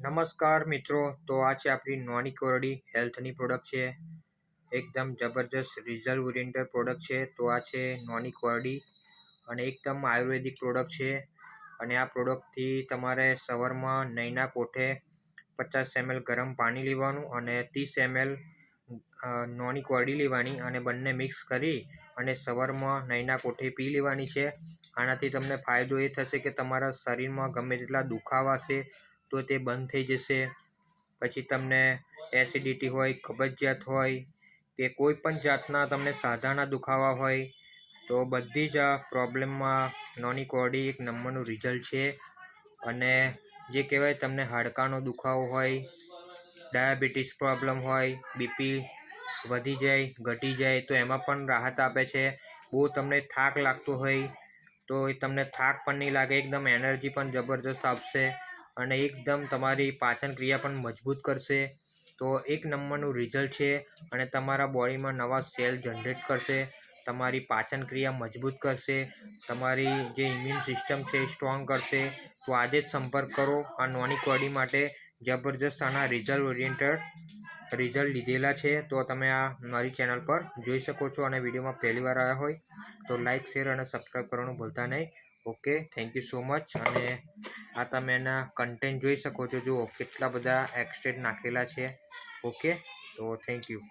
નમસ્કાર મિત્રો, તો આ છે આપણી નોની કોરડી હેલ્થની પ્રોડક્ટ છે. એકદમ જબરજસ્ત રિઝલ્ટ ઓરિએન્ટેડ પ્રોડક્ટ છે. તો આ છે નોની કોરડી અને એકદમ આયુર્વેદિક પ્રોડક્ટ છે. અને આ પ્રોડક્ટથી તમારે સવારમાં નહીંના કોઠે પચાસ એમએલ ગરમ પાણી લેવાનું અને ત્રીસ એમએલ નોની કોરડી લેવાની અને બંને મિક્સ કરી અને સવારમાં નહીંના કોઠે પી લેવાની છે. આનાથી તમને ફાયદો એ થશે કે તમારા શરીરમાં ગમે તેટલા દુખાવા છે તો તે બંધ થઈ જશે. પછી તમને એસિડિટી હોય કબજિયાત હોય કે કોઈ પણ જાતના તમને સાધાના દુખાવા હોય, તો બધી જ પ્રોબ્લેમમાં નોની કોરડી એક નંબરનું રિઝલ્ટ છે. અને જે કહેવાય તમને હાડકાનો દુખાવો હોય, ડાયાબિટીસ પ્રોબ્લેમ હોય, બીપી વધી જાય, ઘટી જાય, તો એમાં પણ રાહત આપે છે. બહુ તમને થાક લાગતો હોય, તો એ તમને થાક પણ નહીં લાગે, એકદમ એનર્જી પણ જબરજસ્ત આપશે. અને એકદમ તમારી પાચન ક્રિયા પણ મજબૂત કરશે. તો એક નંબરનું રિઝલ્ટ છે અને તમારા બોડીમાં નવા સેલ જનરેટ કરશે. તમારી પાચન ક્રિયા મજબૂત કરશે. તમારી જે ઇમ્યુન સિસ્ટમ છે એ સ્ટ્રોંગ કરશે. તો આજે જ સંપર્ક કરો આ નોની કોડી માટે. જબરજસ્ત આના રિઝલ્ટ ઓરિએન્ટેડ રિઝલ્ટ લીધેલા છે. તો તમે આ મારી ચેનલ પર જોઈ શકો છો અને વિડીયોમાં પહેલીવાર આવ્યા હોય તો લાઇક શેર અને સબસ્ક્રાઈબ કરવાનું ભૂલતા નહીં. Okay thank you so much અને આ તમે એના કન્ટેન્ટ જોઈ શકો છો. જુઓ, કેટલા બધા એક્સટ્રેટ નાખેલા છે. ઓકે તો થેન્ક યુ